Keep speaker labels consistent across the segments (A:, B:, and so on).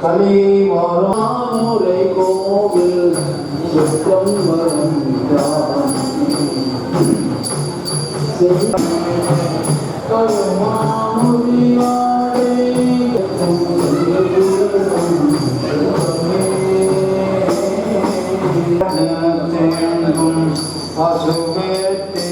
A: கலிமரமுறை கோவில் சுத்தம் கருமாமுடியாடே அசுபேத்தே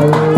B: Thank you.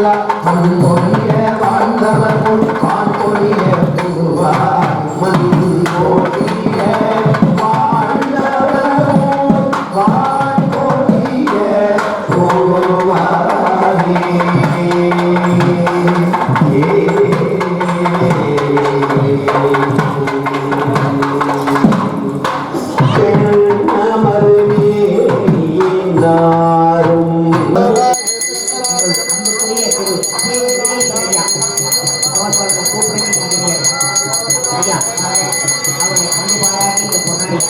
B: அல்லா மண்பொழிய வாழ்ந்தவர் போல் பான்பொழிய புகுவார் மண்பு ஓடிய வாழ்ந்தவர் போல் பான்பொழிய போவாரே No.
C: பாப்பாவை கூப்பிட்டு நடிகர் ராஜா அவரை அன்புவாராக இந்த பொன்னாடி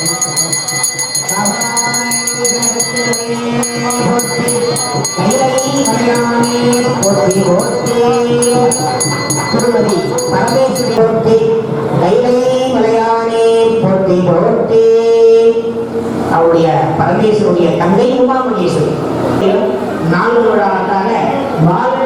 C: அளிக்கிறோம் திருமதி பரமேஸ்வரி போட்டி கைலை மலையானே பரமேஸ்வருடைய தங்கை உமா மகேஸ்வரி நான்கு விழாக்காக